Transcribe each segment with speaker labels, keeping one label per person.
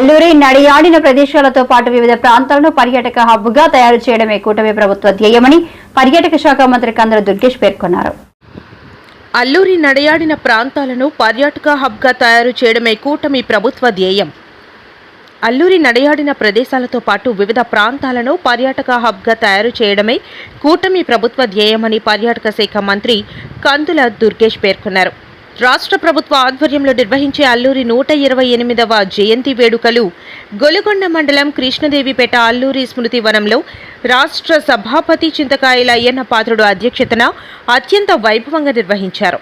Speaker 1: అల్లూరి నడియాడిన ప్రదేశాలతో పాటు వివిధ ప్రాంతాలను పర్యాటక హబ్గా తయారు చేయడమే కూటమి ప్రభుత్వ ధ్యేయమని పర్యాటక శాఖ మంత్రి కందర దుర్గేష్ పేర్కొన్నారు.
Speaker 2: అల్లూరి నడయాడిన ప్రాంతాలను పర్యాటక హబ్గా తయారు చేయడమే కూటమి ప్రభుత్వ ధ్యేయం. అల్లూరి నడయాడిన ప్రదేశాలతో పాటు వివిధ ప్రాంతాలను పర్యాటక హబ్గా తయారు చేయడమే కూటమి ప్రభుత్వ ధ్యేయమని పర్యాటక శాఖ మంత్రి కందుల దుర్గేష్ పేర్కొన్నారు. రాష్ట్ర ప్రభుత్వ ఆధ్వర్యంలో నిర్వహించే అల్లూరి నూట ఇరవై ఎనిమిదవ జయంతి వేడుకలు గొలుగొండ మండలం కృష్ణదేవిపేట అల్లూరి స్మృతి వనంలో రాష్ట్ర సభాపతి చింతకాయల అయ్యన్న పాత్రుడు అధ్యక్షతన అత్యంత వైభవంగా నిర్వహించారు.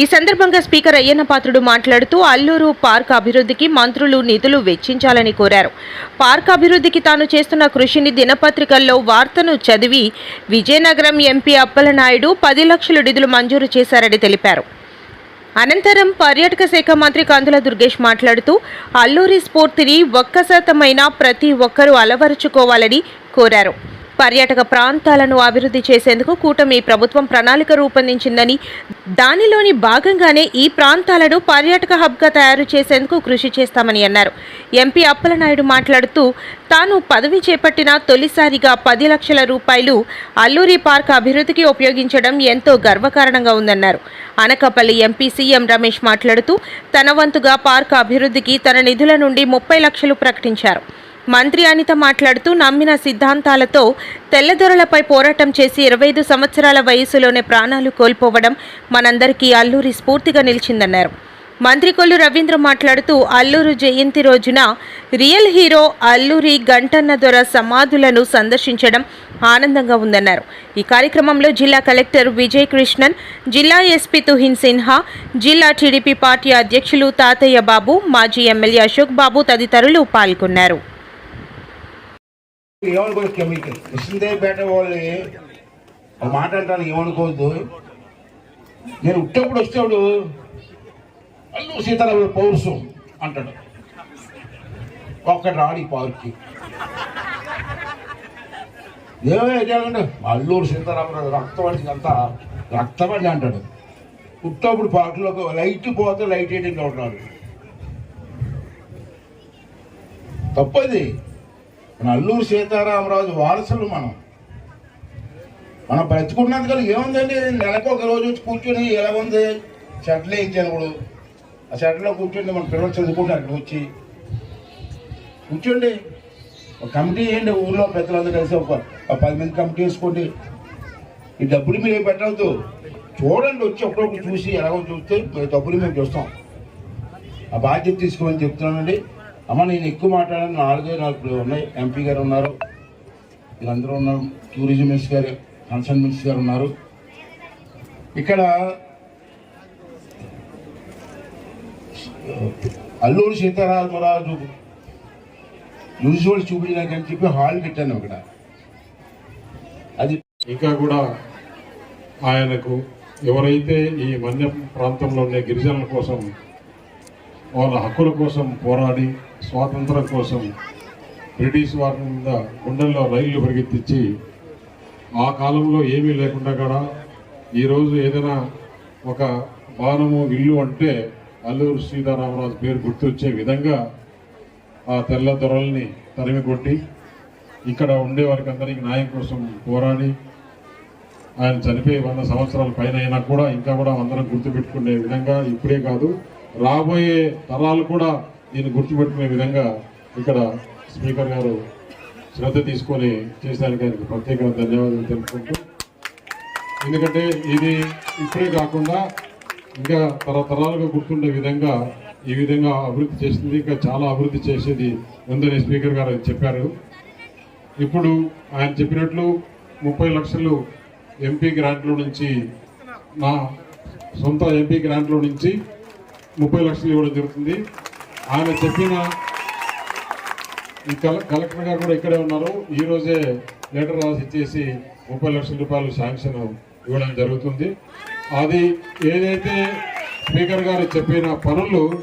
Speaker 2: ఈ సందర్భంగా స్పీకర్ అయ్యన్న పాత్రుడు మాట్లాడుతూ అల్లూరు పార్క్ అభివృద్ధికి మంత్రులు నిధులు వెచ్చించాలని కోరారు. పార్క్ అభివృద్ధికి తాను చేస్తున్న కృషిని దినపత్రికల్లో వార్తను చదివి విజయనగరం ఎంపీ అప్పలనాయుడు పది లక్షల నిధులు మంజూరు చేశారని తెలిపారు. అనంతరం పర్యాటక శాఖ మంత్రి కందుల దుర్గేష్ మాట్లాడుతూ అల్లూరి స్ఫూర్తిని ఒక్కశాతమైన ప్రతి ఒక్కరూ అలవరుచుకోవాలని కోరారు. పర్యాటక ప్రాంతాలను అభివృద్ధి చేసేందుకు కూటమి ప్రభుత్వం ప్రణాళిక రూపొందించిందని దానిలోని భాగంగానే ఈ ప్రాంతాలను పర్యాటక హబ్గా తయారు చేసేందుకు కృషి చేస్తామని అన్నారు. ఎంపీ అప్పలనాయుడు మాట్లాడుతూ తాను పదవి చేపట్టిన తొలిసారిగా పది లక్షల రూపాయలు అల్లూరి పార్క్ అభివృద్ధికి ఉపయోగించడం ఎంతో గర్వకారణంగా ఉందన్నారు. అనకాపల్లి ఎంపీ సీఎం రమేష్ మాట్లాడుతూ తన వంతుగా పార్క్ అభివృద్ధికి తన నిధుల నుండి ముప్పై లక్షలు ప్రకటించారు. మంత్రి అనిత మాట్లాడుతూ నమ్మిన సిద్ధాంతాలతో తెల్లదొరలపై పోరాటం చేసి ఇరవై ఐదు సంవత్సరాల వయసులోనే ప్రాణాలు కోల్పోవడం మనందరికీ అల్లూరి స్ఫూర్తిగా నిలిచిందన్నారు. మంత్రి కొల్లు రవీంద్ర మాట్లాడుతూ అల్లూరు జయంతి రోజున రియల్ హీరో అల్లూరి గంటన్న దొర సమాధులను సందర్శించడం ఆనందంగా ఉందన్నారు. ఈ కార్యక్రమంలో జిల్లా కలెక్టర్ విజయ్ కృష్ణన్ జిల్లా ఎస్పీ తుహిన్ సిన్హా జిల్లా టీడీపీ పార్టీ అధ్యక్షులు తాతయ్య బాబు మాజీ ఎమ్మెల్యే అశోక్ బాబు తదితరులు పాల్గొన్నారు.
Speaker 3: ఏమనుకోదు కెమికల్? కృష్ణదేవిపేట వాళ్ళు మాట అంటాను ఏమనుకోవద్దు. నేను ఉట్టేప్పుడు వచ్చేవాడు అల్లు సీతారామ పౌరుషం అంటాడు. ఒక్కటి రాడు ఈ పార్క్కి ఏమేంటే అల్లూరు సీతారామరావు రక్తపడి అంతా రక్తపడి అంటాడు. పుట్టప్పుడు పార్కులోకి లైట్ పోతే లైట్ వేయడం ఉంటాడు తప్పది. మన అల్లూరు సీతారామరాజు వారసులు మనం. మనం బ్రతుకున్నందుకు ఏముందండి? నెలకు ఒక రోజు వచ్చి కూర్చొని ఎలా ఉంది? షటిల్ వేయించాను ఇప్పుడు? ఆ షటిల్లో కూర్చోండి మన పిల్లలు చదువుకుంటారు అక్కడ వచ్చి. కూర్చోండి. ఒక కమిటీ వేయండి ఊళ్ళో పెద్దలందరూ కలిసి ఒక పది మంది కమిటీ వేసుకోండి. ఈ డబ్బులు మీరు ఏం పెట్టవద్దు. చూడండి వచ్చి అప్పుడప్పుడు చూసి ఎలాగో చూస్తే మీ డబ్బులు మేము చూస్తాం. ఆ బాధ్యత తీసుకోమని చెప్తున్నానండి. అమ్మ నేను ఎక్కువ మాట్లాడాను. నాలుగే నాలుగు ఉన్నాయి. ఎంపీ గారు ఉన్నారు. వీళ్ళందరూ ఉన్నారు. టూరిజం మినిస్టర్ గారు కన్సర్న్ మినిస్టర్ గారు ఉన్నారు. ఇక్కడ అల్లూరు సీతారామరాజు యూజువల్ చూపించడానికి అని చెప్పి హాల్ కట్టాను అక్కడ. అది
Speaker 4: ఇంకా కూడా ఆయనకు ఎవరైతే ఈ మన్య ప్రాంతంలో ఉండే గిరిజనుల కోసం వాళ్ళ హక్కుల కోసం పోరాడి స్వాతంత్రం కోసం బ్రిటిష్ వారి మీద గుండెల్లో రైళ్ళు పరిగెత్తించి ఆ కాలంలో ఏమీ లేకుండా కూడా ఈరోజు ఏదైనా ఒక భవనము ఇల్లు అంటే అల్లూరు సీతారామరాజు పేరు గుర్తొచ్చే విధంగా ఆ తెల్ల దొరల్ని తరిమి కొట్టి ఇక్కడ ఉండే వారికి అందరికీ న్యాయం కోసం పోరాడి ఆయన చనిపోయి వంద సంవత్సరాల పైన అయినా కూడా ఇంకా కూడా అందరం గుర్తుపెట్టుకునే విధంగా ఇప్పుడే కాదు రాబోయే తరాలు కూడా దీన్ని గుర్తుపెట్టుకునే విధంగా ఇక్కడ స్పీకర్ గారు శ్రద్ధ తీసుకొని చేసేదానికి ఆయనకు ప్రత్యేక ధన్యవాదాలు తెలుపుకుంటూ ఎందుకంటే ఇది ఇప్పుడే కాకుండా ఇంకా తరతరాలుగా గుర్తుండే విధంగా ఈ విధంగా అభివృద్ధి చేసింది ఇంకా చాలా అభివృద్ధి చేసేది ఉందని స్పీకర్ గారు చెప్పారు. ఇప్పుడు ఆయన చెప్పినట్లు ముప్పై లక్షలు ఎంపీ గ్రాంట్లో నుంచి నా సొంత ఎంపీ గ్రాంట్లో నుంచి ముప్పై లక్షలు ఇవ్వడం జరుగుతుంది. ఆయన చెప్పిన ఈ కల- కలెక్టర్ గారు కూడా ఇక్కడే ఉన్నారు. ఈరోజే లెటర్ రాసి ఇచ్చేసి ముప్పై లక్షల రూపాయలు శాంక్షన్ ఇవ్వడం జరుగుతుంది. అది ఏదైతే స్పీకర్ గారు చెప్పిన పనులు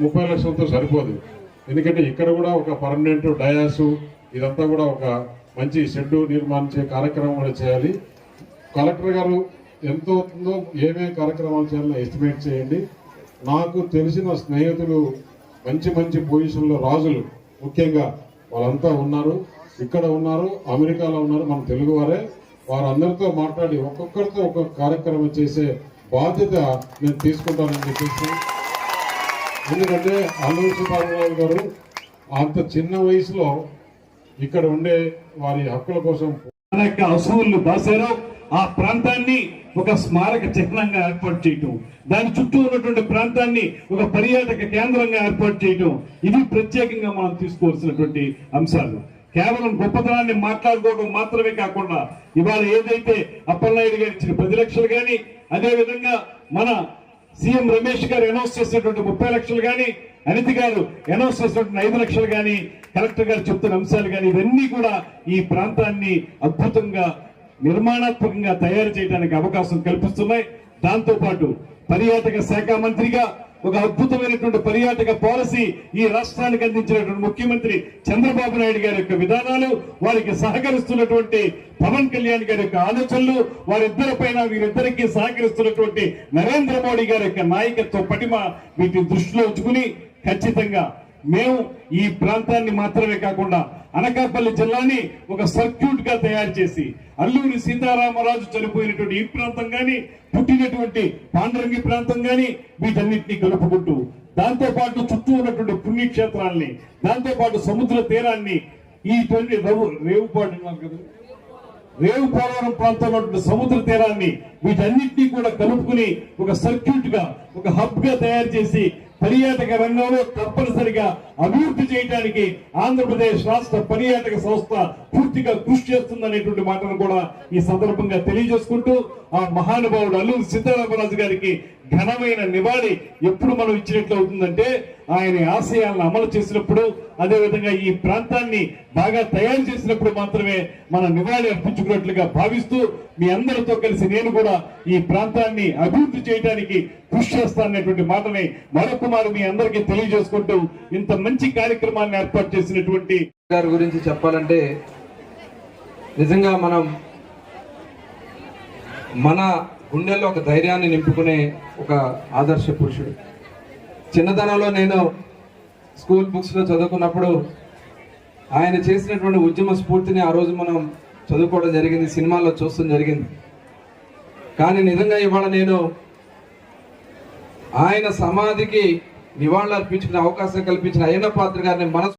Speaker 4: ముప్పై లక్షలతో సరిపోదు. ఎందుకంటే ఇక్కడ కూడా ఒక పర్మనెంట్ డయాసు ఇదంతా కూడా ఒక మంచి షెడ్ నిర్మాణించే కార్యక్రమం కూడా చేయాలి. కలెక్టర్ గారు ఎంత అవుతుందో ఏమేమి కార్యక్రమాలు చేయాలో ఎస్టిమేట్ చేయండి. నాకు తెలిసిన స్నేహితులు మంచి మంచి పొజిషన్లో రాజులు. ముఖ్యంగా వాళ్ళంతా ఉన్నారు ఇక్కడ ఉన్నారు అమెరికాలో ఉన్నారు మన తెలుగు వారే. వారందరితో మాట్లాడి ఒక్కొక్కరితో ఒక్కొక్క కార్యక్రమం చేసే బాధ్యత నేను తీసుకుంటానని చెప్పేసి. ఎందుకంటే అల్లూరు సీతారామరాజు గారు అంత చిన్న వయసులో ఇక్కడ ఉండే వారి హక్కుల కోసం
Speaker 5: మన యొక్క ఆ ప్రాంతాన్ని ఒక స్మారక చిహ్నంగా ఏర్పాటు చేయటం. దాని చుట్టూ ఉన్నటువంటి ప్రాంతాన్ని ఒక పర్యాటక కేంద్రంగా ఏర్పాటు చేయటం. ఇది ప్రత్యేకంగా మనం తీసుకోవాల్సినటువంటి అంశాలు. కేవలం గొప్పతనాన్ని మాట్లాడుకోవడం మాత్రమే కాకుండా ఇవాళ ఏదైతే అప్పలనాయుడు గారు ఇచ్చిన పది లక్షలు కానీ అదేవిధంగా మన సీఎం రమేష్ గారు అనౌన్స్ చేసినటువంటి ముప్పై లక్షలు కానీ అనితి గారు అనౌన్స్ చేసినటువంటి ఐదు లక్షలు కానీ కలెక్టర్ గారు చెప్తున్న అంశాలు కానీ ఇవన్నీ కూడా ఈ ప్రాంతాన్ని అద్భుతంగా నిర్మాణాత్మకంగా తయారు చేయడానికి అవకాశం కల్పిస్తున్నాయి. దాంతో పాటు పర్యాటక శాఖ మంత్రిగా ఒక అద్భుతమైనటువంటి పర్యాటక పాలసీ ఈ రాష్ట్రానికి అందించినటువంటి ముఖ్యమంత్రి చంద్రబాబు నాయుడు గారి యొక్క విధానాలు వారికి సహకరిస్తున్నటువంటి పవన్ కళ్యాణ్ గారి యొక్క ఆలోచనలు వారిద్దరి పైన వీరిద్దరికి సహకరిస్తున్నటువంటి నరేంద్ర మోడీ గారి యొక్క నాయకత్వ పటిమ వీటిని దృష్టిలో ఉంచుకుని ఖచ్చితంగా మేము ఈ ప్రాంతాన్ని మాత్రమే కాకుండా అనకాపల్లి జిల్లాని ఒక సర్క్యూట్గా తయారు చేసి అల్లూరి సీతారామరాజు చనిపోయినటువంటి ఈ ప్రాంతం గాని పుట్టినటువంటి పాండరంగి ప్రాంతం గాని వీటన్నింటినీ కలుపుకుంటూ దాంతోపాటు చుట్టూ ఉన్నటువంటి పుణ్యక్షేత్రాల్ని దాంతోపాటు సముద్ర తీరాన్ని ఈ ట్వంటీ రవు రేవుపాటు కదా. రేవు పోలవరం ప్రాంతంలో సముద్ర తీరాన్ని వీటన్నిటినీ కూడా కలుపుకుని ఒక సర్క్యూట్గా ఒక హబ్గా తయారు చేసి పర్యాటక రంగంలో తప్పనిసరిగా అభివృద్ధి చేయడానికి ఆంధ్రప్రదేశ్ రాష్ట్ర పర్యాటక సంస్థ పూర్తిగా కృషి చేస్తుందనేటువంటి మాటను కూడా ఈ సందర్భంగా తెలియజేసుకుంటూ ఆ మహానుభావుడు అల్లూరు సీతారామరాజు గారికి ఘనమైన నివాళి ఎప్పుడు మనం ఇచ్చినట్లు అవుతుందంటే ఆయన ఆశయాలను అమలు చేసినప్పుడు అదేవిధంగా ఈ ప్రాంతాన్ని బాగా తయారు చేసినప్పుడు మాత్రమే మన నివాళి అర్పించుకున్నట్లుగా భావిస్తూ మీ అందరితో కలిసి నేను కూడా ఈ ప్రాంతాన్ని అభివృద్ధి చేయడానికి కృషి చేస్తాననేటువంటి మాటని మరొకమారు మీ అందరికీ తెలియజేసుకుంటూ ఇంత మంచి కార్యక్రమాన్ని ఏర్పాటు చేసినటువంటి
Speaker 6: గారి గురించి చెప్పాలంటే నిజంగా మనం మన గుండెల్లో ఒక ధైర్యాన్ని నింపుకునే ఒక ఆదర్శ పురుషుడు. చిన్నతనంలో నేను స్కూల్ బుక్స్లో చదువుకున్నప్పుడు ఆయన చేసినటువంటి ఉద్యమ స్ఫూర్తిని ఆ రోజు మనం చదువుకోవడం జరిగింది సినిమాల్లో చూడడం జరిగింది. కానీ నిజంగా ఇవాళ నేను ఆయన సమాధికి నివాళులు అర్పించుకునే అవకాశం కల్పించిన అయ్యన్న పాత్ర గారిని మనసు